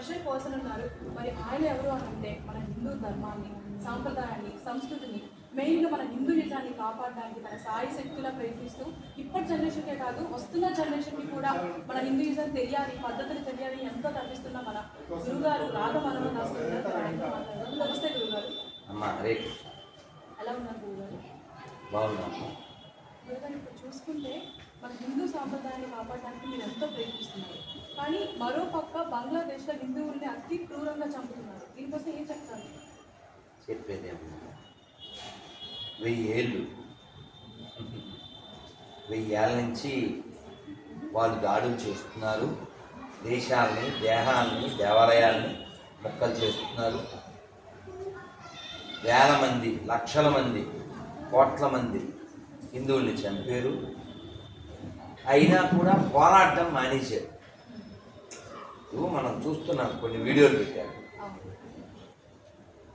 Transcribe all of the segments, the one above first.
Special person ఉన్నారు మరి ఆయన ఎవరు అని అంటే మన హిందూ ధర్మాన్ని సాంప్రదాయాన్ని సంస్కృతిని మెయిన్గా మన హిందూయిజాన్ని కాపాడడానికి తన సాయి శక్తులా ప్రయత్నిస్తూ ఇప్పటి జనరేషన్కే కాదు వస్తున్న జనరేషన్కి కూడా మన హిందూయిజం తెలియాలి పద్ధతులు తెలియాలి ఎంతో తప్పిస్తున్న మన గురుగారు రాధ మనోహర్ దాస్ నమస్తే గురుగారు. ఎలా ఉన్నారు గురుగారు? గురుగారు ఇప్పుడు చూసుకుంటే మన హిందూ సాంప్రదాయాన్ని కాపాడడానికి మీరు ఎంతో ప్రయత్నిస్తున్నారు. కానీ మరో పక్క బంగ్లాదేశ్లో హిందువుల్ని అతి క్రూరంగా చంపుతున్నారు. దీనికోసం ఏం చెప్తారు? చెప్పేదేమో వెయ్యి ఏళ్ళు. వెయ్యి ఏళ్ళ నుంచి వాళ్ళు దాడులు చేస్తున్నారు. దేశాలని దేహాలని దేవాలయాల్ని మొక్కలు చేస్తున్నారు. వేల మంది లక్షల మంది కోట్ల మంది హిందువుల్ని చంపారు. అయినా కూడా పోరాటం మానేశారు. మనం చూస్తున్నాం కొన్ని వీడియోలు పెట్టారు.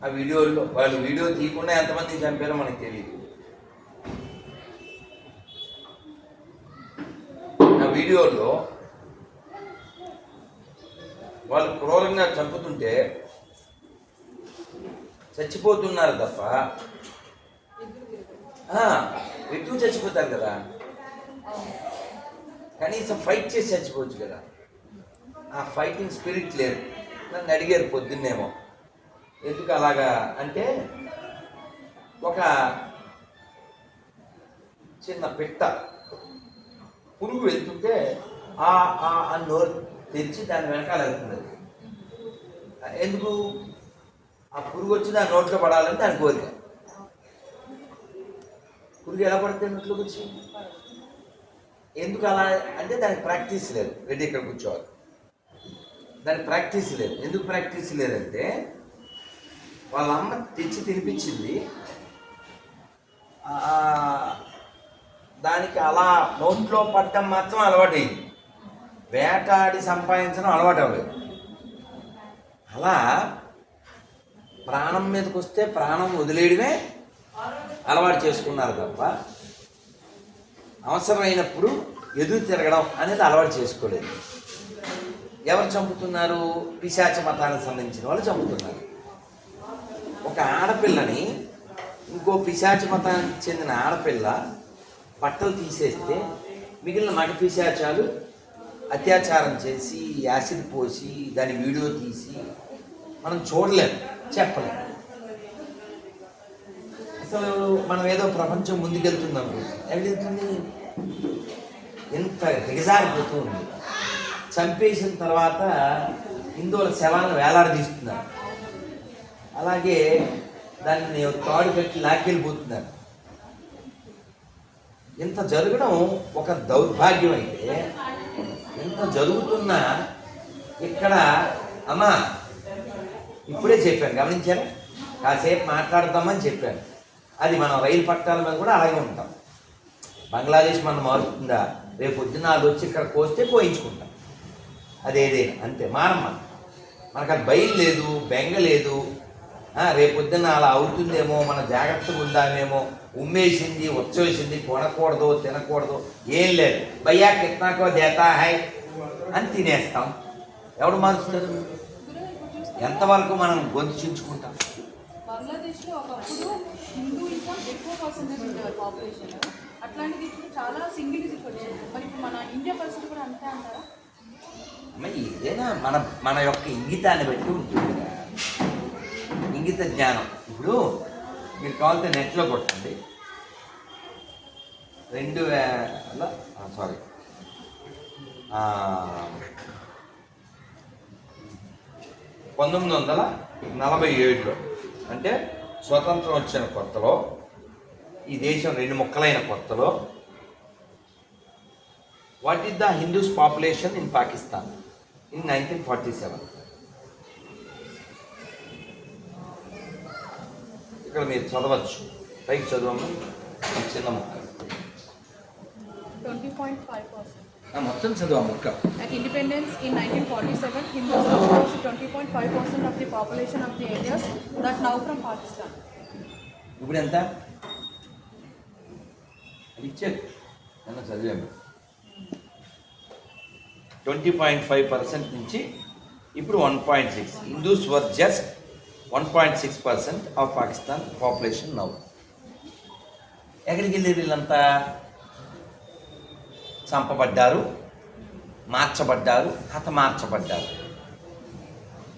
ఆ వీడియోల్లో వాళ్ళు వీడియో తీయకుండా ఎంతమంది చంపారో మనకు తెలియదు ఆ వీడియోలో వాళ్ళు క్రూరంగా చంపుతుంటే చచ్చిపోతున్నారు తప్ప ఆ, చచ్చిపోతారు కదా? కనీసం ఫైట్ చేసి చచ్చిపోవచ్చు కదా? ఆ ఫైటింగ్ స్పిరిట్ లేదు నన్ను అడిగారు పొద్దున్నేమో. ఎందుకు అలాగా అంటే ఒక చిన్న పిట్ట పురుగు వెళ్తుంటే ఆ ఆ ఆ నోరు తెరిచి దాని వెనకాల వెళ్తుంది. ఎందుకు? ఆ పురుగు వచ్చి దాని నోట్లో పడాలని దాని కోరిక. పురుగు ఎలా పడితే నోట్లోకి వచ్చి? ఎందుకు అలా అంటే దానికి ప్రాక్టీస్ లేదు. రెడ్డి ఇక్కడ కూర్చోవాలి. దాన్ని ప్రాక్టీస్ లేదు. ఎందుకు ప్రాక్టీస్ లేదంటే వాళ్ళ అమ్మ తెచ్చి తినిపించింది. దానికి అలా నోట్లో పడ్డం మాత్రం అలవాటైంది. వేటాడి సంపాదించడం అలవాటు అవ్వలేదు. అలా ప్రాణం మీదకి వస్తే ప్రాణం వదిలేయడమే అలవాటు చేసుకున్నారు తప్ప అవసరమైనప్పుడు ఎదురు తిరగడం అనేది అలవాటు చేసుకోలేదు. ఎవరు చంపుతున్నారు? పిశాచ మతానికి సంబంధించిన వాళ్ళు చంపుతున్నారు. ఒక ఆడపిల్లని ఇంకో పిశాచ మతానికి చెందిన ఆడపిల్ల బట్టలు తీసేస్తే మిగిలిన మగ పిశాచాలు అత్యాచారం చేసి యాసిడ్ పోసి దాని వీడియో తీసి మనం చూడలేము చెప్పలేము అసలు మనం ఏదో ప్రపంచం ముందుకెళ్తున్నాం ఎక్కడెళ్తుంది ఎంత దిగజారిపోతూ ఉంది. చంపేసిన తర్వాత హిందువుల శవాలను వేలాడదీస్తున్నారు. అలాగే దాన్ని తాడు కట్టి లాక్కెళ్ళిపోతున్నారు. ఇంత జరగడం ఒక దౌర్భాగ్యం అయితే ఇంత జరుగుతున్నా ఇక్కడ అమ్మా ఇప్పుడే చెప్పాను గమనించారా? కాసేపు మాట్లాడదామని చెప్పాను. అది మనం రైలు పట్టాల మీద కూడా అలాగే ఉంటాం. బంగ్లాదేశ్ మనం మారుతుందా? రేపు పొద్దున్న అది వచ్చి ఇక్కడ కోస్తే కోయించుకుంటాం అదేదే అంతే మారమ్మ మనకు అది భయం లేదు బెంగ లేదు. రేపొద్దున అలా అవుతుందేమో మన జాగ్రత్తగా ఉందామేమో ఉమ్మేసింది వచ్చేసింది కొనకూడదు తినకూడదు ఏం లేదు. భయ్యా కిట్నాకో దేతా హై? అని తినేస్తాం. ఎవడు మారుస్తాడు? ఎంతవరకు మనం గొంతు చించుకుంటాం బంగ్లాదేశ్లో ఒకప్పుడు హిందూయిజం ఎక్కువ పర్సెంటేజ్ ఉండేవారు పాపులేషన్ అట్లాంటిది ఇప్పుడు చాలా సింగిల్ వచ్చింది మరి ఇప్పుడు మన ఇండియా పరిస్థితి కూడా అంతే అంటారా? ఏదైనా మన మన యొక్క ఇంగితాన్ని బట్టి ఉంటుంది ఇంగిత జ్ఞానం. ఇప్పుడు మీరు కావాలంటే నెట్లో కొట్టండి. రెండు వేల సారీ పంతొమ్మిది వందల నలభై ఏడులో అంటే స్వతంత్రం వచ్చిన కొత్తలో ఈ దేశం రెండు ముక్కలైన కొత్తలో what is the Hindus population in Pakistan in nineteen forty seven ఇక్కడ మీరు చదవచ్చు. పైకి చదవమ్మా. ఈ చిన్న ముక్క. Twenty point five percent. ఆ, మొత్తం చదువు ఆ ముక్క. At independence in 1947, Hindus composed 20.5% of the population of the areas that now from Pakistan. ఇప్పుడు ఎంత? అది ఇచ్చారు. నన్ను చదివాము ట్వంటీ పాయింట్ ఫైవ్ పర్సెంట్ నుంచి ఇప్పుడు one point six. Hindus were just one point six percent of Pakistan population now. ఎక్కడికి వెళ్ళారు వీళ్ళంతా? చంపబడ్డారు మార్చబడ్డారు హతమార్చబడ్డారు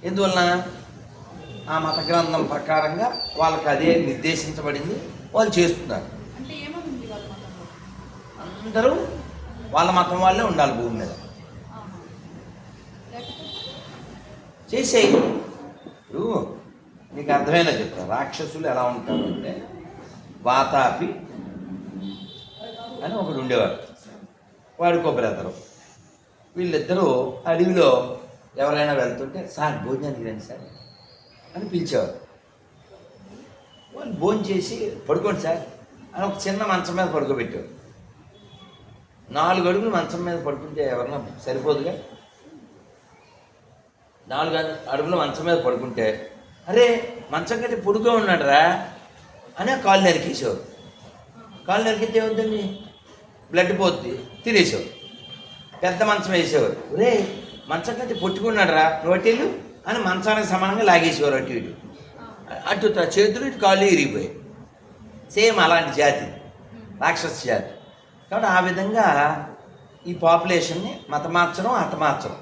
ఎందువలన? ఆ మత గ్రంథం ప్రకారంగా వాళ్ళకి అదే నిర్దేశించబడింది వాళ్ళు చేస్తున్నారు. అందరూ వాళ్ళ మతం వాళ్ళే ఉండాలి భూమి మీద ఆహా. లేకపోతే చేసేయి. నువ్వు నీకు అర్థమైనా చెప్తా. రాక్షసులు ఎలా ఉంటారు అంటే వాతాపి అని ఒకడు ఉండేవాడు. వాడికో బ్రదరు వీళ్ళిద్దరూ అడవిలో ఎవరైనా వెళ్తుంటే సార్ భోజనానికి రండి సార్ అని పిలిచేవారు. వాళ్ళు భోజనం చేసి పడుకోండి సార్ అని ఒక చిన్న మంచం మీద పడుకోబెట్టారు నాలుగు అడుగులు మంచం మీద పడుకుంటే ఎవరన్నా సరిపోదుగా? నాలుగు అడుగుల మంచం మీద పడుకుంటే అరే మంచం కంటే పొడుగా ఉన్నాడురా అని కాలు నరికేసావు కాలు నరికితే ఏమవుతుంది బ్లడ్ పోద్ది తినేసావు పెద్ద మంచం వేసేవారు. రే మంచం కంటే పొట్టుకున్నాడురా నోటీలు అని మంచానికి సమానంగా లాగేసేవారు అటు ఇటు. అటు చేతులు ఇటు కాళ్ళు ఇరిగిపోయాయి సేమ్ అలాంటి జాతి రాక్షస జాతి. కాబట్టి ఆ విధంగా ఈ పాపులేషన్ని మతమార్చడం హతమార్చడం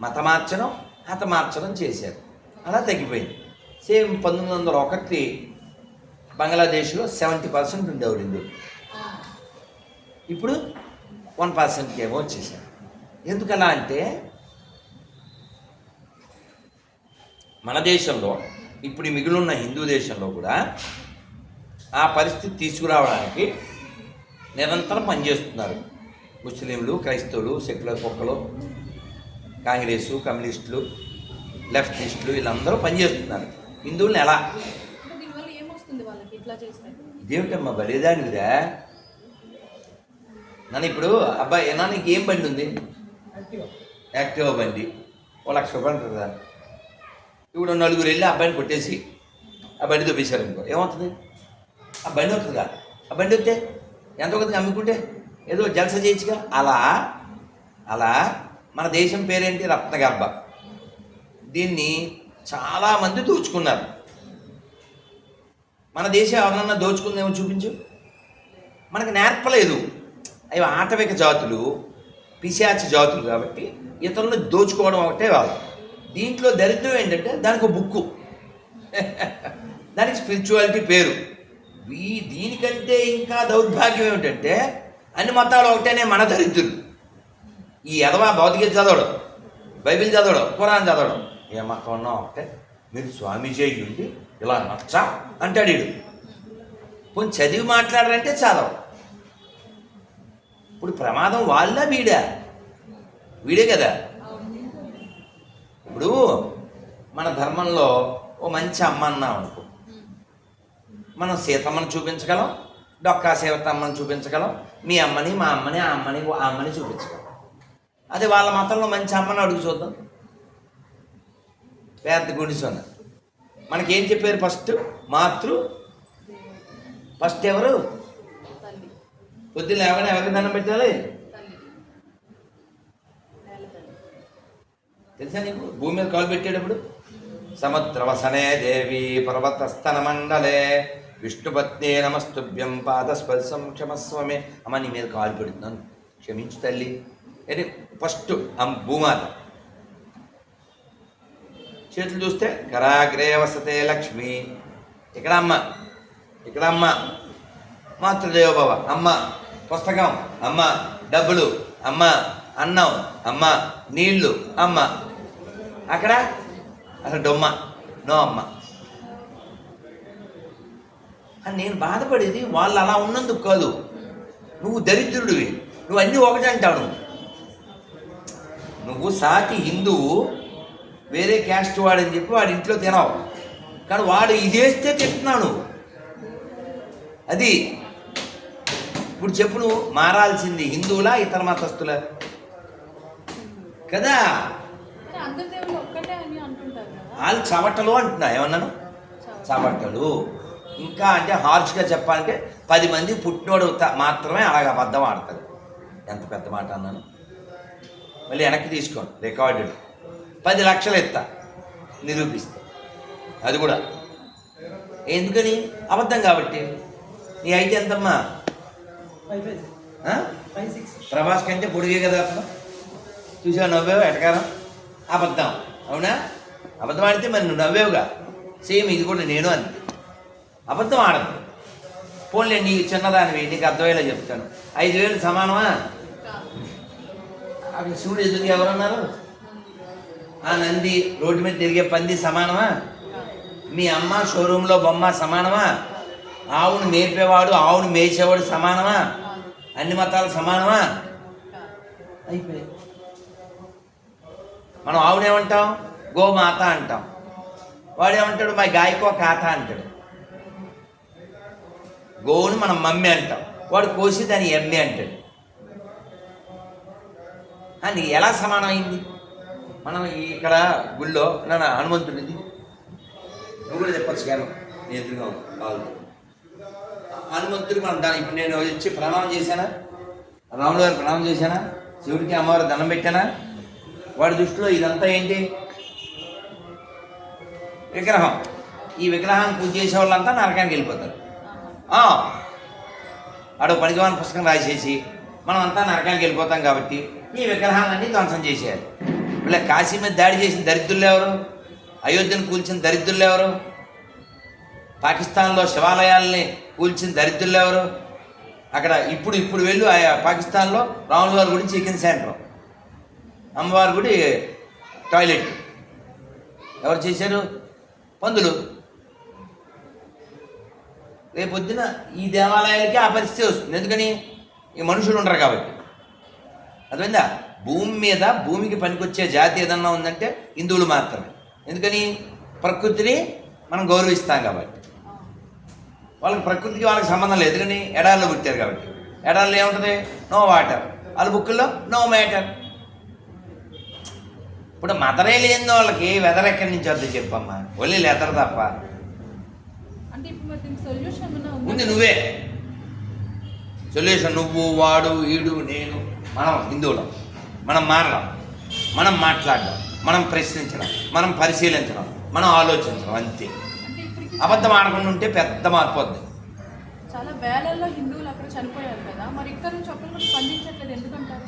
మతమార్చడం హతమార్చడం చేశారు. అలా తగ్గిపోయింది. సేమ్ పంతొమ్మిది వందల ఒకటి బంగ్లాదేశ్లో సెవెంటీ పర్సెంట్ ఉండేవారు హిందువులు ఇప్పుడు వన్ పర్సెంట్కి ఏమో వచ్చేసారు. ఎందుకలా అంటే మన దేశంలో ఇప్పుడు మిగిలిన హిందూ దేశంలో కూడా ఆ పరిస్థితి తీసుకురావడానికి నిరంతరం పనిచేస్తున్నారు. ముస్లింలు క్రైస్తవులు సెక్యులర్ కుక్కలు కాంగ్రెసు కమ్యూనిస్టులు లెఫ్టిస్టులు వీళ్ళందరూ పనిచేస్తున్నారు. హిందువులను ఎలా? ఇదేమిటమ్మా బలిదానివిరా నన్ను ఇప్పుడు అబ్బాయి నా నీకు ఏం బండి ఉంది? యాక్టివా బండి. ఓ లక్ష రూపాయలు కదా. ఇప్పుడు నలుగురు వెళ్ళి బండి కొట్టేసి ఆ బండి దొబ్బేశారు అనుకో ఏమవుతుంది? ఆ బండి అవుతుందిగా ఆ బండి వస్తే ఎంత అవుతుంది అమ్ముకుంటే? ఏదో జలస చేయొచ్చుగా అలా? అలా? మన దేశం పేరేంటి? రత్నగర్భ దీన్ని చాలామంది దోచుకున్నారు. మన దేశం ఎవరన్నా దోచుకుందేమో చూపించు. మనకు నేర్పలేదు అవి ఆటవిక జాతులు పిశాచి జాతులు కాబట్టి ఇతరులను దోచుకోవడం ఒకటే వాళ్ళు దీంట్లో దరిద్రం ఏంటంటే దానికి ఒక బుక్కు. దానికి స్పిరిచువాలిటీ పేరు. ఈ దీనికంటే ఇంకా దౌర్భాగ్యం ఏమిటంటే అన్ని మతాలు ఒకటేనే మన దరిద్రులు. ఈ ఎదవా భౌతిక చదవడం బైబిల్ చదవడం ఖురాన్ చదవడం. ఏ మతం అంటే ఒకటే మీరు స్వామీజీ అయ్యి ఉండి ఇలా నచ్చా? అంటాడు వీడు. కొంచెం చదివి మాట్లాడారంటే చదవ ఇప్పుడు ప్రమాదం వాళ్ళ వీడా? వీడే కదా? ఇప్పుడు మన ధర్మంలో ఓ మంచి అమ్మ అన్నాం అనుకో. మనం సీతమ్మని చూపించగలం డొక్కా సీతమ్మని చూపించగలం మీ అమ్మని మా అమ్మని ఆ అమ్మని ఆ అమ్మని చూపించగలం. అదే వాళ్ళ మతంలో మంచి అమ్మని అడుగు చూద్దాం. పెద్ద గుడిసొన్న మనకేం చెప్పారు ఫస్ట్? మాతృ ఫస్ట్ ఎవరు? పొద్దున్న ఎవరైనా ఎవరికి దండం పెట్టాలి? తెలుసా నీకు? భూమి మీద కాలు పెట్టేటప్పుడు? సముద్రవసనే దేవి పర్వతస్తన మండలే విష్ణుపత్నే నమస్తుభ్యం పాదస్పర్శం క్షమస్వమే. అమ్మ నీ మీద కాలు పెడుతున్నాను. క్షమించు తల్లి. అంటే ఫస్ట్ అమ్మ భూమాత. చేతులు చూస్తే కరాగ్రే వసతే లక్ష్మి. ఇక్కడ అమ్మ ఇక్కడ అమ్మ మాతృదేవోభవ అమ్మ. పుస్తకం అమ్మ. డబ్బులు అమ్మ. అన్నం అమ్మ. నీళ్ళు అమ్మ. అక్కడ? అసలు డొమ్మ నో అమ్మ. అని నేను బాధపడేది వాళ్ళు అలా ఉన్నందుకు కాదు. నువ్వు దరిద్రుడివి. నువ్వు అన్నీ ఒకటి అంటావు నువ్వు సాటి హిందువు వేరే క్యాస్ట్ వాడని చెప్పి వాడి ఇంట్లో తినవు. కానీ వాడు ఇదేస్తే తింటున్నావు నువ్వు అది ఇప్పుడు చెప్పు నువ్వు మారాల్సింది హిందువులా ఇతర మతస్థులా? కదా? వాళ్ళు చవటలు అంటున్నా ఏమన్నాను? చవటలు. ఇంకా అంటే హార్ష్గా చెప్పాలంటే పది మంది పుట్టినోడు మాత్రమే అలాగ అబద్ధం ఆడతారు ఎంత పెద్ద మాట అన్నాను? మళ్ళీ వెనక్కి తీసుకోండి. రికార్డెడ్. పది లక్షలు ఇస్తా నిరూపిస్తా. అది కూడా. ఎందుకని? అబద్ధం కాబట్టి. నీ అయితే ఎంతమ్మా? ప్రభాస్ కంటే పొడిగే కదా అతను. చూసావు నవ్వావు ఎటకారం అబద్ధం. అవునా? అబద్ధం ఆడితే మరి నువ్వు నవ్వేవుగా? సేమ్ ఇది కూడా నేను అంతే. అబద్ధం ఆడదు పోన్లే నీ చిన్నదానివి నీకు అర్థమయ్యేలా చెప్తాను. ఐదు వేలు సమానమా? అక్కడ శివుడు ఎదురు ఎవరన్నారు? ఆ నంది రోడ్డు మీద తిరిగే పంది సమానమా? మీ అమ్మ షోరూంలో బొమ్మ సమానమా? ఆవును మేపేవాడు ఆవును మేసేవాడు సమానమా? అన్ని మతాలు సమానమా? అయిపోయి మనం ఆవునేమంటాం? గోమాత అంటాం. వాడేమంటాడు? మా గాయకో కాత అంటాడు. గోవుని మనం మమ్మీ అంటాం. వాడు కోసి దాని ఎమ్మె అంటాడు. అని ఎలా సమానం అయింది? మనం ఇక్కడ గుళ్ళో నా హనుమంతుడిది నువ్వు కూడా చెప్పచ్చు కానీ నేను ఎదురుగా కాదు హనుమంతుడికి మనం దాని ఇప్పుడు నేను వచ్చి ప్రణామం చేశానా? రాముడు గారు ప్రణామం చేశానా? శివుడికి అమ్మవారు దండం పెట్టానా? వాడి దృష్టిలో ఇదంతా ఏంటి? విగ్రహం. ఈ విగ్రహాన్ని పూజ చేసే వాళ్ళంతా నరకానికి వెళ్ళిపోతారు. ఆడో పనికిమాల పుస్తకం రాసేసి మనం అంతా నరకానికి వెళ్ళిపోతాం కాబట్టి ఈ విగ్రహాలన్నీ ధ్వంసం చేసేయాలి. ఇలా కాశీ మీద దాడి చేసిన దరిద్రులు ఎవరు? అయోధ్యను కూల్చిన దరిద్రులు ఎవరు? పాకిస్తాన్లో శివాలయాల్ని కూల్చిన దరిద్రులు ఎవరు? అక్కడ ఇప్పుడు ఇప్పుడు వెళ్ళు ఆయా పాకిస్తాన్లో రాముల వారి గుడి చికెన్ సెంటర్. అమ్మవారి గుడి టాయిలెట్. ఎవరు చేశారు? పందులు. రేపొద్దున ఈ దేవాలయాలకి ఆ పరిస్థితి వస్తుంది. ఎందుకని? ఈ మనుషులు ఉండరు కాబట్టి. అర్థమైందా? భూమి మీద భూమికి పనికొచ్చే జాతి ఏదన్నా ఉందంటే హిందువులు మాత్రమే. ఎందుకని? ప్రకృతిని మనం గౌరవిస్తాం కాబట్టి. వాళ్ళకి ప్రకృతికి వాళ్ళకి సంబంధం లేదు. ఎందుకని? ఎడారిలో పుట్టారు కాబట్టి. ఎడారిలో ఏముంటుంది? నో వాటర్ వాళ్ళ బుక్కుల్లో నో మ్యాటర్ ఇప్పుడు మదరే లేని వాళ్ళకి వెదర్ ఎక్కడి నుంచి వద్ద చెప్పమ్మా. ఒళ్ళి లెదర్ తప్ప? ఉంది? నువ్వే. సొల్యూషన్ నువ్వు వాడు ఈడు నేను. మనం హిందువులం మనం మారడం మనం మాట్లాడడం మనం ప్రశ్నించడం మనం పరిశీలించడం మనం ఆలోచించడం అంతే. అబద్ధం ఆడకుండా ఉంటే పెద్ద మార్పు వద్దు. చాలా వేలల్లో హిందువులు అక్కడ చనిపోయారు కదా మరి ఇక్కడ నుంచి స్పందించట్లేదు ఎందుకంటారు?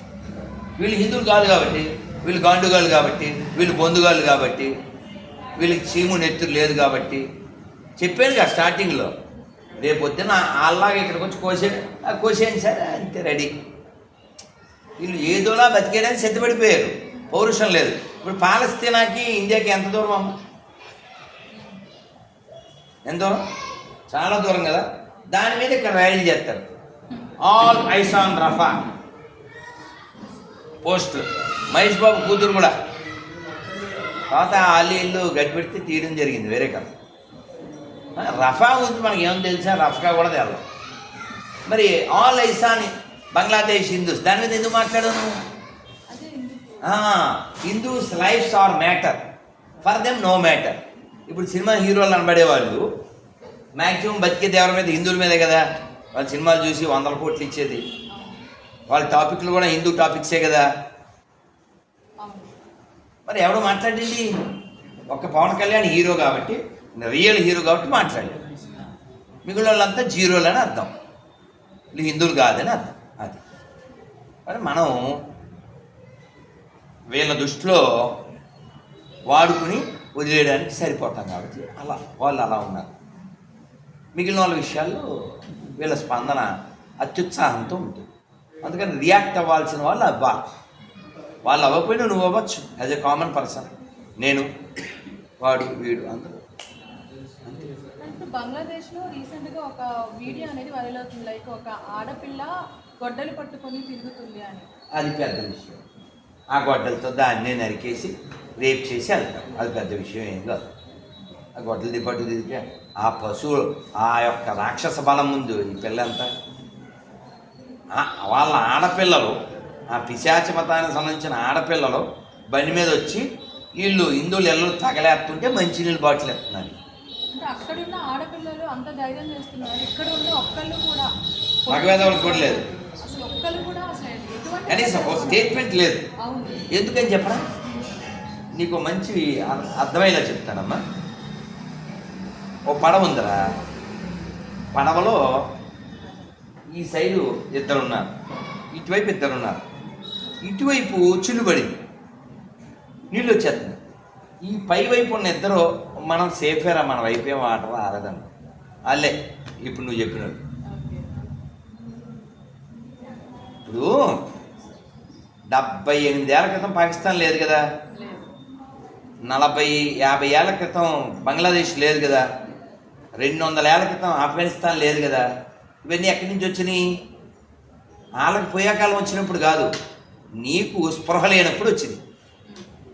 వీళ్ళు హిందువులు కాదు కాబట్టి వీళ్ళు గాండుగాలు కాబట్టి వీళ్ళు బొందుగాలు కాబట్టి వీళ్ళకి చీము నెత్తురు లేదు కాబట్టి చెప్పాను కదా స్టార్టింగ్లో రేపు పొద్దున అలాగే ఇక్కడికి వచ్చి కోసే కోసేయండి సరే అంతే రెడీ. వీళ్ళు ఏదోలా బతికేయడానికి సిద్ధపడిపోయారు. పౌరుషం లేదు. ఇప్పుడు పాలస్తీనాకి ఇండియాకి ఎంత దూరం అమ్మ? ఎంత దూరం? చాలా దూరం కదా? దాని మీద ఇక్కడ ర్యాలీ చేస్తారు. All eyes on Rafah. Post. Mahesh Babu కూతురు కూడా. తర్వాత ఆలి ఇల్లు గడిపెడితే తీయడం జరిగింది వేరే కథ. రఫా గురించి మనకి ఏం తెలుసా? రఫా కూడా తెలదు మరి ఆల్ ఐసాన్ బంగ్లాదేశ్ హిందూస్. దాని మీద ఎందుకు మాట్లాడను Hindus lives are matter. For them no matter. ఇప్పుడు సినిమా హీరోలు అనబడే వాళ్ళు మ్యాక్సిమం బతికే దేవర మీద? హిందువుల మీదే కదా. వాళ్ళ సినిమాలు చూసి వందల కోట్లు ఇచ్చేది. వాళ్ళ టాపిక్లు కూడా హిందూ టాపిక్సే కదా. మరి ఎవడు మాట్లాడండి ఒక్క పవన్ కళ్యాణ్ హీరో కాబట్టి రియల్ హీరో కాబట్టి మాట్లాడాడు. మిగిలిన వాళ్ళంతా జీరోలని అర్థం. వీళ్ళు హిందువులు కాదని అర్థం. మరి మనం వీళ్ళ దృష్టిలో వాడుకుని వదిలేయడానికి సరిపోతాం కాబట్టి అలా వాళ్ళు అలా ఉన్నారు. మిగిలిన వాళ్ళ విషయాల్లో వీళ్ళ స్పందన అత్యుత్సాహంతో ఉంటుంది. అందుకని రియాక్ట్ అవ్వాల్సిన వాళ్ళు అవ్వా వాళ్ళు అవ్వకపోయినా నువ్వు అవ్వచ్చు. యాజ్ ఎ కామన్ పర్సన్ నేను వాడు వీడు అందరూ. బంగ్లాదేశ్లో రీసెంట్గా ఒక వీడియో అనేది వైరల్ అవుతుంది. లైక్ ఒక ఆడపిల్ల గొడ్డలు పట్టుకొని తిరుగుతుంది అని. అది పెద్ద విషయం. ఆ గొడ్డలతో దాన్నే నరికేసి రేప్ చేసి వెళ్తారు అది పెద్ద విషయం ఏం కాదు. ఆ గొడ్డలు దిపట్టు తిరిగితే ఆ పశువు ఆ యొక్క రాక్షస బలం ముందు ఈ పిల్ల ఎంత ఆ- వాళ్ళ ఆడపిల్లలు ఆ పిశాచ మతానికి సంబంధించిన ఆడపిల్లలు బండి మీద వచ్చి వీళ్ళు హిందువులు ఎల్లు తగలేస్తుంటే మంచినీళ్ళు బాటిల్ ఎత్తున్నారు. అక్కడున్న ఆడపిల్లలు అంత ధైర్యం చేస్తున్నారు. ఇక్కడ ఉన్న ఒక్కళ్ళు కూడా మగవేదవులకు కూడా లేదు. కనీసం ఒక స్టేట్మెంట్ లేదు. ఎందుకని చెప్పరా? నీకు మంచి అర్- అర్థమయ్యేలా చెప్తానమ్మా. ఓ పడవ ఉందిరా. పడవలో ఈ సైడు ఇద్దరు ఉన్నారు ఇటువైపు ఇద్దరు ఉన్నారు ఇటువైపు చిల్లుబడింది నీళ్ళు వచ్చేస్తుంది ఈ పై వైపు ఉన్న ఇద్దరు మనం సేఫేరా మన వైపు వాటర్ రాలేదండి. అల్లే ఇప్పుడు నువ్వు చెప్పినట్టు ఓకే ఇప్పుడు డెబ్బై ఏళ్ళ క్రితం పాకిస్తాన్ లేదు కదా. నలభై యాభై ఏళ్ళ క్రితం బంగ్లాదేశ్ లేదు కదా. రెండు వందల ఏళ్ళ క్రితం ఆఫ్ఘనిస్తాన్ లేదు కదా. ఇవన్నీ ఎక్కడి నుంచి వచ్చినాయి? వాళ్ళకి పోయాకాలం వచ్చినప్పుడు కాదు. నీకు స్పృహ లేనప్పుడు వచ్చింది.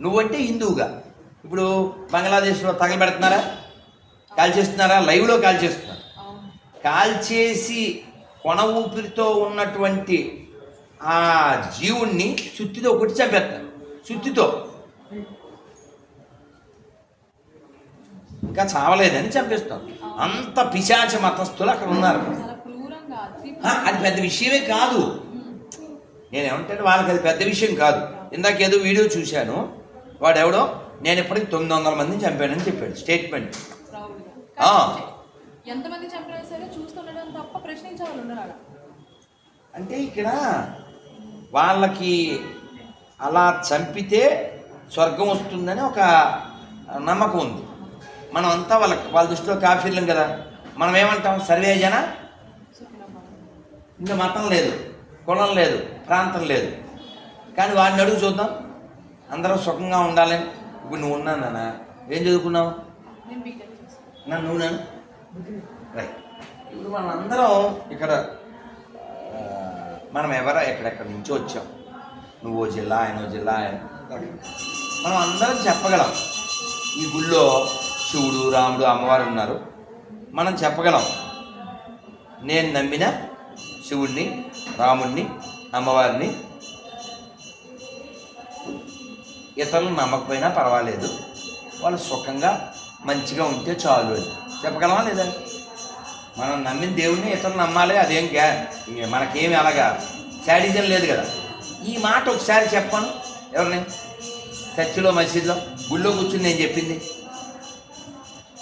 నువ్వంటే హిందువుగా. ఇప్పుడు బంగ్లాదేశ్లో తగలబెడుతున్నారా కాల్చేస్తున్నారా లైవ్లో కాల్చేస్తున్నారు కాల్ కాల్చేసి కొన ఊపిరితో ఉన్నటువంటి ఆ జీవుణ్ణి సుత్తితో కొట్టి చంపేస్తారు. సుత్తితో. ఇంకా చావలేదని చంపేస్తాం అంత పిశాచ మతస్థులు అక్కడ ఉన్నారు. అది పెద్ద విషయమే కాదు. నేనేమంటే వాళ్ళకి అది పెద్ద విషయం కాదు. ఇందాక ఏదో వీడియో చూశాను. వాడు ఎవడో నేను ఇప్పటికి తొమ్మిది వందల మందిని చంపానని చెప్పాడు. స్టేట్మెంట్. ఎంతమంది సరే చూస్తుండడం తప్ప ప్రశ్నించే వాళ్ళు ఉండరు అలా అంటే ఇక్కడ వాళ్ళకి అలా చంపితే స్వర్గం వస్తుందని ఒక నమ్మకం ఉంది. మనం అంతా వాళ్ళకి వాళ్ళ దృష్టిలో కాఫీర్లం కదా. మనం ఏమంటాం సర్వే జన ఇంకా మతం లేదు కులం లేదు ప్రాంతం లేదు. కానీ వాడిని అడుగు చూద్దాం. అందరూ సుఖంగా ఉండాలని. ఇప్పుడు నువ్వు ఉన్నాను నాన్న. ఏం చదువుకున్నావు? నన్ను నువ్వు నన్ను? రైట్ ఇప్పుడు మనం అందరం ఇక్కడ మనం ఎవరో ఎక్కడెక్కడి నుంచి వచ్చాం. నువ్వు జిల్లా ఆయన ఓ జిల్లా ఆయన మనం అందరం చెప్పగలం. ఈ గుళ్ళో శివుడు రాముడు అమ్మవారు ఉన్నారు. మనం చెప్పగలం. నేను నమ్మిన శివుణ్ణి రాముణ్ణి అమ్మవారిని ఇతరులు నమ్మకపోయినా పర్వాలేదు. వాళ్ళు సుఖంగా మంచిగా ఉంటే చాలు అని. చెప్పగలమా లేదా? మనం నమ్మిన దేవుణ్ణి ఇతరులు నమ్మాలి అదేం గ్యా మనకేమి అలాగా శాడిజం లేదు కదా. ఈ మాట ఒకసారి చెప్పాను. ఎవరిని? చర్చిలో మసీదులో గుళ్ళో కూర్చుని నేను చెప్పింది.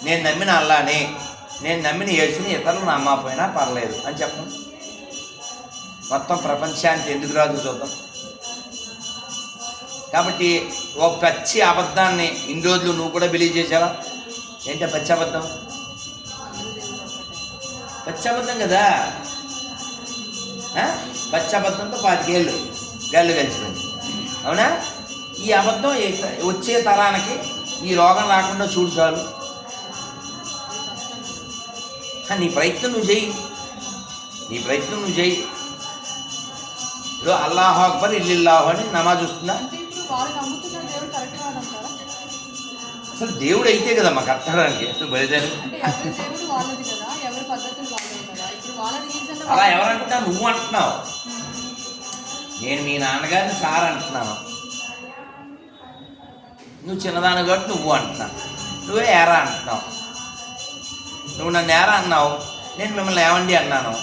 నేను నమ్మిన అల్లాని నేను నమ్మిన యేసుని ఇతరులు నమ్మకపోయినా పర్లేదు అని చెప్పను. మొత్తం ప్రపంచానికి ఎందుకు రాదు చూద్దాం. కాబట్టి ఒక పచ్చి అబద్ధాన్ని ఇన్ని రోజులు నువ్వు కూడా బిలీవ్ చేసావా ఏంటి పచ్చి అబద్ధం? పచ్చి అబద్ధం కదా? ఆ? పచ్చి అబద్ధంతో పాతికేళ్ళు గల్లు కలిసిపోయింది అవునా? ఈ అబద్ధం వచ్చే తరానికి ఈ రోగం రాకుండా చూడు చాలు. నీ ప్రయత్నం నువ్వు చేయి నీ ప్రయత్నం నువ్వు చేయి ఇప్పుడు అల్లాహ్ అక్బర్ ఇల్లిల్లాహు అని నమాజ్ వస్తుందా దేవుడు అసలు దేవుడు అయితే కదా మాకు అర్థడానికి అసలు బయలుదేరి పద్ధతులు కదా. ఇప్పుడు వాళ్ళ అలా ఎవరంటున్నా నువ్వు అంటున్నావు. నేను మీ నాన్నగారిని సార్ అంటున్నాను. నువ్వు చిన్నదాని కాబట్టి నువ్వు అంటున్నావు. నువ్వే ఏరా అంటున్నావు. నువ్వు నన్ను ఏరా అన్నావు. నేను మిమ్మల్ని ఏమండి అన్నాను.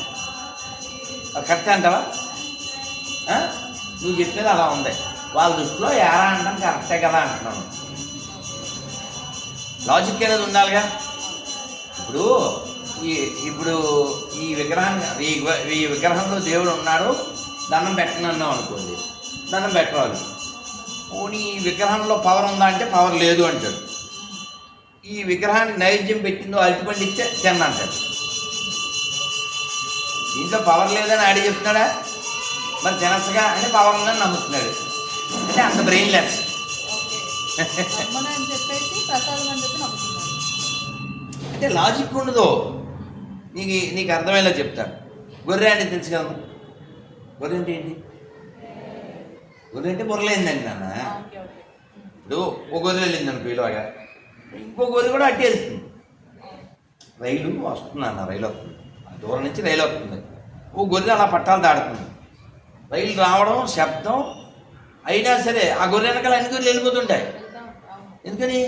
కరెక్ట్ అంటావా? నువ్వు చెప్పేది అలా ఉంది. వాళ్ళ దృష్టిలో ఏరా అంటాం కరెక్టే కదా అంటున్నాను. లాజిక్ అనేది ఉండాలిగా? ఇప్పుడు ఈ ఇప్పుడు ఈ విగ్రహాన్ని ఈ విగ్రహంలో దేవుడు ఉన్నాడు దండం పెట్టనన్నాం అనుకోండి. దండం పెట్టవాలి పోనీ ఈ విగ్రహంలో పవర్ ఉందా అంటే పవర్ లేదు అంటాడు. ఈ విగ్రహానికి నైవేద్యం పెట్టిందో అరటిపండు ఇస్తే తిన్న అంటాడు. దీంట్లో పవర్ లేదని ఆడి చెప్తున్నాడా? మరి తినసగా అని పవర్ ఉందని నమ్ముతున్నాడు. అంటే అంత బ్రెయిన్ లెస్ అంటే లాజిక్ ఉండదు. నీకు నీకు అర్థమయ్యేలా చెప్తాను. గొర్రె అంటే తెలుసు కదా గొర్రె అంటే ఏంటి? గొర్రె అంటే బుర్రలేందండి నాన్న? ఇప్పుడు ఒక గొర్రె వెళ్ళింది అనుకో ఇలాగా. ఇంకో గొర్రె కూడా అట్టే వెళ్తుంది. రైలు వస్తుంది అన్న రైలు వస్తుంది. ఆ దూరం నుంచి రైలు వస్తుంది. ఓ గొర్రె అలా పట్టాలు దాడుతుంది రైలు రావడం శబ్దం అయినా సరే ఆ గొర్రె వెనకాల అన్ని గొర్రెలు వెళ్ళిపోతుంటాయి. ఎందుకని?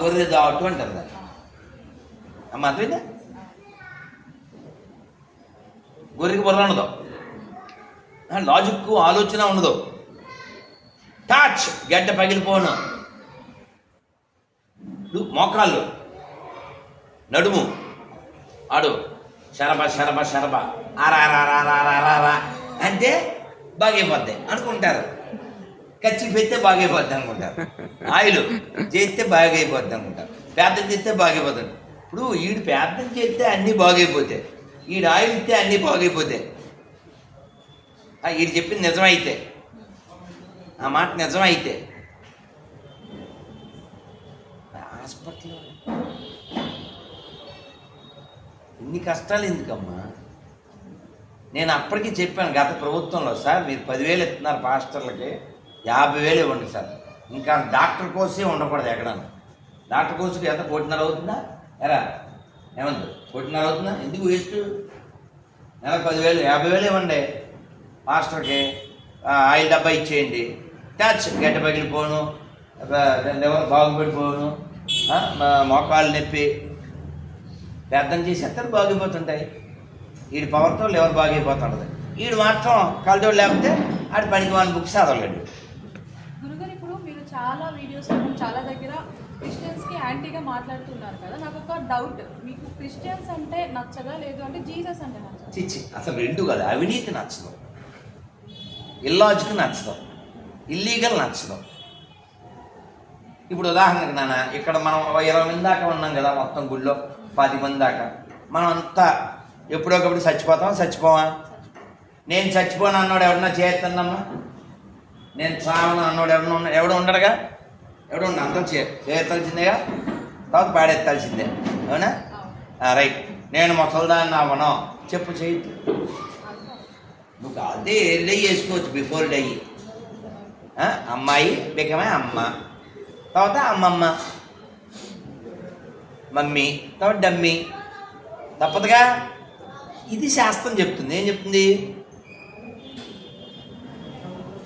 గొర్రె దాటు అంటారు దాన్ని. అమ్మ అర్థమైందా గొర్రెకి బుర్ర ఉండదు లాజిక్ ఆలోచన ఉండదు టాచ్ గడ్డ పగిలిపోను మోకాళ్ళు నడుము ఆడు శరబ శరబ శరబ ఆరా అంటే బాగైపోద్ది అనుకుంటారు ఖర్చు పెడితే బాగైపోద్ది అనుకుంటారు ఆయిల్ చేస్తే బాగైపోద్ది అనుకుంటారు పేద చేస్తే బాగైపోతుంది ఇప్పుడు ఈడు పేదం చేస్తే అన్నీ బాగైపోతాయి. ఈడు ఆయిల్ ఇస్తే అన్నీ బాగైపోతాయి. వీడు ఈడు చెప్పింది నిజమైతే. ఆ మాట నిజమైతే. హాస్పిటల్ ఇన్ని కష్టాలు ఎందుకమ్మా? నేను అప్పటికి చెప్పాను గత ప్రభుత్వంలో సార్ మీరు పదివేలు ఇస్తున్నారు పాస్టర్లకి యాభై వేలు ఇవ్వండి సార్. ఇంకా డాక్టర్ కోసే ఉండకూడదు ఎక్కడ డాక్టర్ కోర్సుకి ఎంత? కోటిన్నర అవుతుందా? ఎరా ఏమంది? కోటిన్నర అవుతుందా? ఎందుకు వేస్ట్ నెలకు పదివేలు యాభై వేలు ఇవ్వండి. మాస్టర్కి ఆయిల్ డబ్బా ఇచ్చేయండి. ట్యాచ్ గడ్డ పగిలిపోను లివర్ బాగుపడిపోను మా- మోకాళ్ళు నొప్పి. వ్యర్థం చేసేస్తారు బాగిపోతుంటాయి. వీడి పవర్తో లివర్ బాగైపోతుంటుంది. వీడు మాత్రం కలదోడు లేకపోతే ఆడి పనికి వాళ్ళ బుక్స్ చదవలేడు. గురుగారు ఇప్పుడు మీరు చాలా వీడియోస్ చాలా దగ్గర యాంటీగా మాట్లాడుతున్నారు కదా నాకు ఒక డౌట్ మీకు క్రిస్టియన్స్ అంటే నచ్చదా లేదు అంటే జీసస్ అంటే నచ్చదా? చిచ్చి అసలు రెండు కాదు అవినీతి నచ్చదు. ఇల్లాజిక్ నచ్చదు. ఇల్లీగల్ నచ్చదు. ఇప్పుడు ఉదాహరణకు నాన్న ఇక్కడ మనం ఇరవై మంది దాకా ఉన్నాం కదా మొత్తం గుళ్ళో పది మంది దాకా. మనం అంతా ఎప్పుడొకప్పుడు చచ్చిపోతాం చచ్చిపోవా? నేను చచ్చిపోను అన్నాడు ఎవడన్నా చేస్తున్నామ్మా నేను చావను అన్నాడు ఎవడన్నా ఉన్న ఎవడు ఉండడుగా? ఎవడు అంతా చే చేయవలసిందేగా తర్వాత పాడెత్తాల్సిందే. అవునా? రైట్. నేను ముసల్దాన్ని అవ్వను చెప్పు చేయి నువ్వు కాదే ఎర్లీ చేసుకోవచ్చు బిఫోర్ డై. అమ్మాయి బికమే అమ్మ. తర్వాత అమ్మమ్మ. మమ్మీ. తర్వాత డమ్మీ. తప్పదుగా? ఇది శాస్త్రం చెప్తుంది. ఏం చెప్తుంది?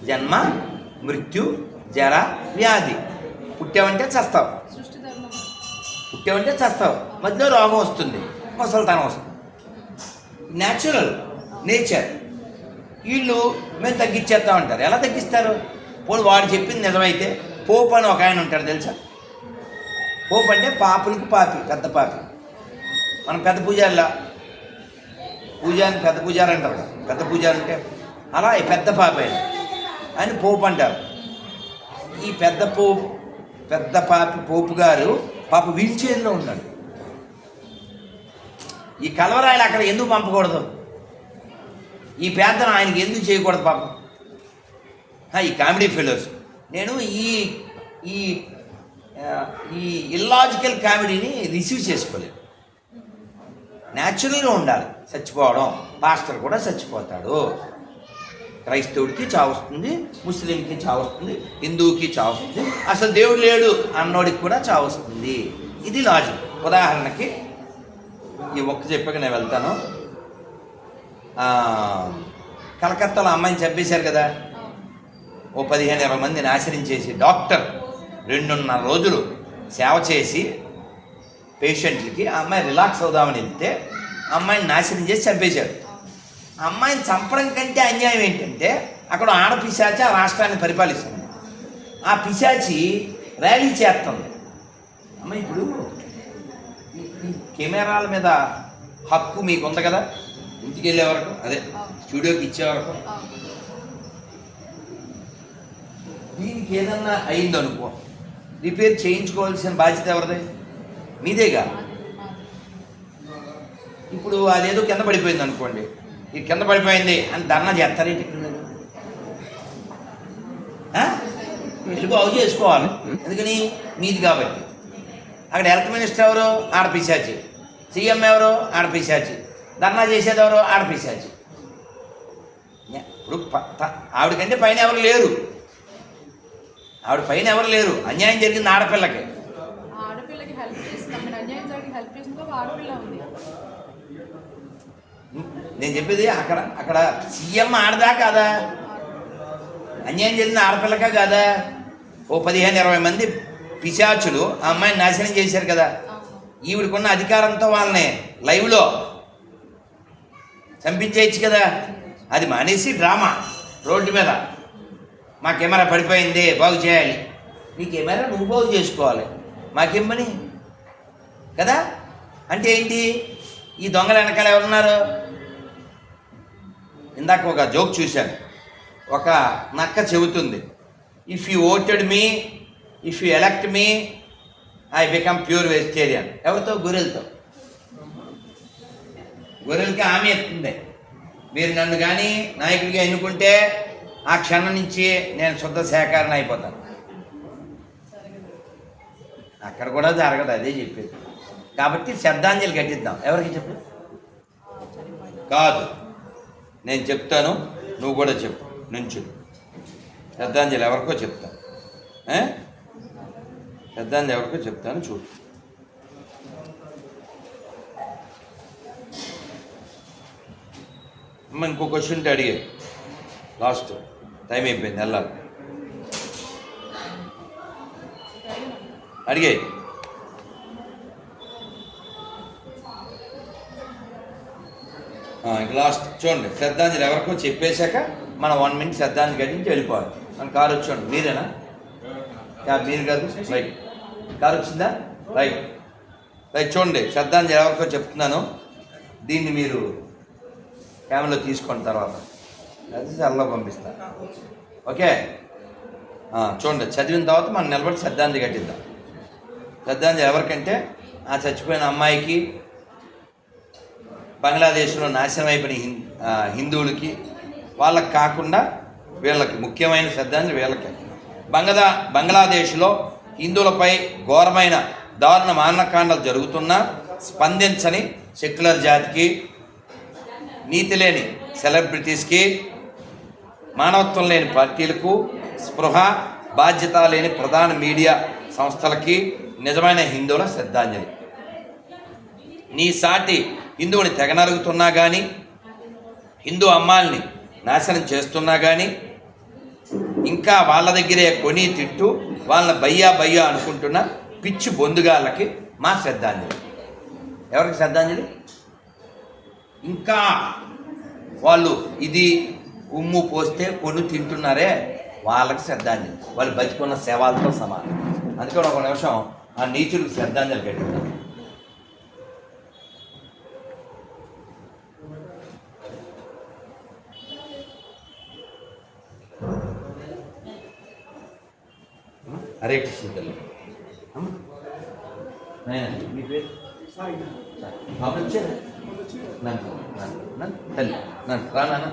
జన్మ మృత్యు జర వ్యాధి. పుట్టావంటే చస్తావు. పుట్టావంటే చస్తావు. మధ్యలో రోగం వస్తుంది. ముసలితనం వస్తుంది. న్యాచురల్ నేచర్ వీళ్ళు మేము తగ్గించేస్తాం అంటారు. ఎలా తగ్గిస్తారు? పోనీ వాడు చెప్పింది నిజమైతే పోపు అని ఒక ఆయన ఉంటాడు తెలుసా? పోపు అంటే పాపులకి పాపి పెద్ద పాపి. మనం పెద్ద పూజారిలా? పూజారి పెద్ద పూజారి అంటారు. పెద్ద పూజారి అంటే అలా పెద్ద పాప ఆయన అని పోపు అంటారు. ఈ పెద్ద పోపు పెద్ద పాపి పోపు గారు పాప వీల్ చైర్లో ఉన్నాడు. ఈ కలవరాయలు అక్కడ ఎందుకు పంపకూడదు? ఈ పేదను ఆయనకి ఎందుకు చేయకూడదు పాపం? ఈ కామెడీ ఫెలోస్. నేను ఈ ఈ ఈ ఇల్లాజికల్ కామెడీని రిసీవ్ చేసుకోలేదు. న్యాచురల్గా ఉండాలి. చచ్చిపోవడం. పాస్టర్ కూడా చచ్చిపోతాడు. క్రైస్తవుడికి చావస్తుంది ముస్లింకి చావస్తుంది హిందువుకి చావస్తుంది అసలు దేవుడు లేడు అన్నోడికి కూడా చావస్తుంది ఇది లాజిక్ ఉదాహరణకి ఈ ఒక్క చెప్పాక నేను వెళ్తాను. కలకత్తాలో అమ్మాయిని చంపేశారు కదా. ఓ పదిహేను ఇరవై మంది నాశనం చేసి డాక్టర్ రెండున్నర రోజులు సేవ చేసి పేషెంట్లకి ఆ అమ్మాయి రిలాక్స్ అవుదామని వెళ్తే అమ్మాయిని నాశనం చేసి చంపేశాడు. అమ్మాయిని చంపడం కంటే అన్యాయం ఏంటంటే అక్కడ ఆడ పిశాచి ఆ రాష్ట్రాన్ని పరిపాలిస్తుంది. ఆ పిశాచి ర్యాలీ చేస్తుంది. అమ్మ ఇప్పుడు కెమెరాల మీద హక్కు మీకు ఉంది కదా? ఇంటికి వెళ్ళే వరకు అదే స్టూడియోకి ఇచ్చే వరకు దీనికి ఏదన్నా అయిందనుకో రిపేర్ చేయించుకోవాల్సిన బాధ్యత ఎవరిది? మీదేగా? ఇప్పుడు అదేదో కింద పడిపోయింది అనుకోండి ఇది కింద పడిపోయింది అని ధర్నా చేస్తారేంటి ఇక్కడ మీరు? ఆ? బాగు చేసుకోవాలి. ఎందుకని? మీది కాబట్టి. అక్కడ హెల్త్ మినిస్టర్ ఎవరు? ఆడపిశాచి సీఎం ఎవరు? ఆడపిశాచి ధర్నా చేసేది ఎవరు? ఆడపిశాచి ఇప్పుడు ప- ఆవిడకంటే పైన ఎవరు లేరు. ఆవిడ పైన ఎవరు లేరు. అన్యాయం జరిగింది ఆడపిల్లకి. ఆడపిల్లకి హెల్ప్ చేసింది అన్యాయం జరిగి హెల్ప్ చేసింది ఆడపిల్ల ఉంది. నేను చెప్పేది అక్కడ అక్కడ సీఎం ఆడదా కాదా? అన్యాయం జరిగిన ఆడపిల్లక కాదా? ఓ పదిహేను ఇరవై మంది పిశాచులు ఆ అమ్మాయిని నాశనం చేశారు కదా. ఈవిడకున్న అధికారంతో వాళ్ళని లైవ్లో చంపించేయచ్చు కదా. అది మానేసి డ్రామా రోడ్డు మీద. మా కెమెరా పడిపోయింది బాగు చేయాలి. నీ కెమెరా నువ్వు బాగు చేసుకోవాలి. మాకేమని కదా? అంటే ఏంటి? ఈ దొంగల వెనకాల ఎవరున్నారు? ఇందాక ఒక జోక్ చూశాను. ఒక నక్క చెబుతుంది if you voted me if you elect me I become pure vegetarian ఎవరితో? గొర్రెలతో. గొర్రెలకి ఆమె ఎత్తుంది. మీరు నన్ను కానీ నాయకుడిగా ఎన్నుకుంటే ఆ క్షణం నుంచి నేను శుద్ధ సేకరణ అయిపోతాను. అక్కడ కూడా జరగదు అదే చెప్పేది. కాబట్టి శ్రద్ధాంజలి కట్టిద్దాం ఎవరికి చెప్పు? కాదు. నేను చెప్తాను నువ్వు కూడా చెప్పు నుంచు శ్రద్ధాంజలి ఎవరికో చెప్తాను శ్రద్ధాంజలి ఎవరికో చెప్తాను చూడు. అమ్మ ఇంకో క్వశ్చన్ ఉంటే అడిగే. లాస్ట్ టైం అయిపోయింది వెళ్ళాలి. అడిగాయి లాస్ట్ చూడండి శ్రద్ధాంజలి ఎవరికో చెప్పేశాక మనం వన్ మినిట్ శ్రద్ధాంజలి గడించి వెళ్ళిపోవాలి. మన కారు వచ్చాడు మీరేనా కార్ మీరు కాదు. రైట్ కారు వచ్చిందా? రైట్ రైట్ చూడండి శ్రద్ధాంజలి ఎవరికో చెప్తున్నాను. దీన్ని మీరు క్యామ్లో తీసుకున్న తర్వాత. అది సెల్లో పంపిస్తా. ఓకే? చూడండి చదివిన తర్వాత మనం నిలబడి శ్రద్ధాంజలి కట్టిద్దాం. శ్రద్ధాంజలి ఎవరికంటే ఆ చచ్చిపోయిన అమ్మాయికి బంగ్లాదేశ్లో నాశనం అయిపోయిన హిందువులకి వాళ్ళకి కాకుండా వీళ్ళకి ముఖ్యమైన శ్రద్ధాంజలి వీళ్ళకి. బంగ్లా బంగ్లాదేశ్లో హిందువులపై ఘోరమైన దారుణ మారణకాండలు జరుగుతున్నా స్పందించని సెక్యులర్ జాతికి నీతి లేని సెలబ్రిటీస్కి మానవత్వం లేని పార్టీలకు స్పృహ బాధ్యత లేని ప్రధాన మీడియా సంస్థలకి నిజమైన హిందువుల శ్రద్ధాంజలి. నీ సాటి హిందువుని తెగనరుగుతున్నా కానీ హిందూ అమ్మాల్ని నాశనం చేస్తున్నా కానీ ఇంకా వాళ్ళ దగ్గరే కొని తింటూ వాళ్ళని బయ్యా బయ్యా అనుకుంటున్న పిచ్చి బొందుగాళ్ళకి మా శ్రద్ధాంజలి. ఎవరికి శ్రద్ధాంజలి? ఇంకా వాళ్ళు ఇది ఉమ్ము పోస్తే కొను తింటున్నారే వాళ్ళకి శ్రద్ధాంజలి. వాళ్ళు బతికున్న సేవలతో సమానం. అందుకని ఒక నిమిషం ఆ నీచులకు శ్రద్ధాంజలి కట్టిద్దాం హరే కృష్ణ తల్లి. మీ పేరు? బాబు వచ్చారా? నన్ను నన్ను నన్ను తల్లి నన్ను రా నాన్న.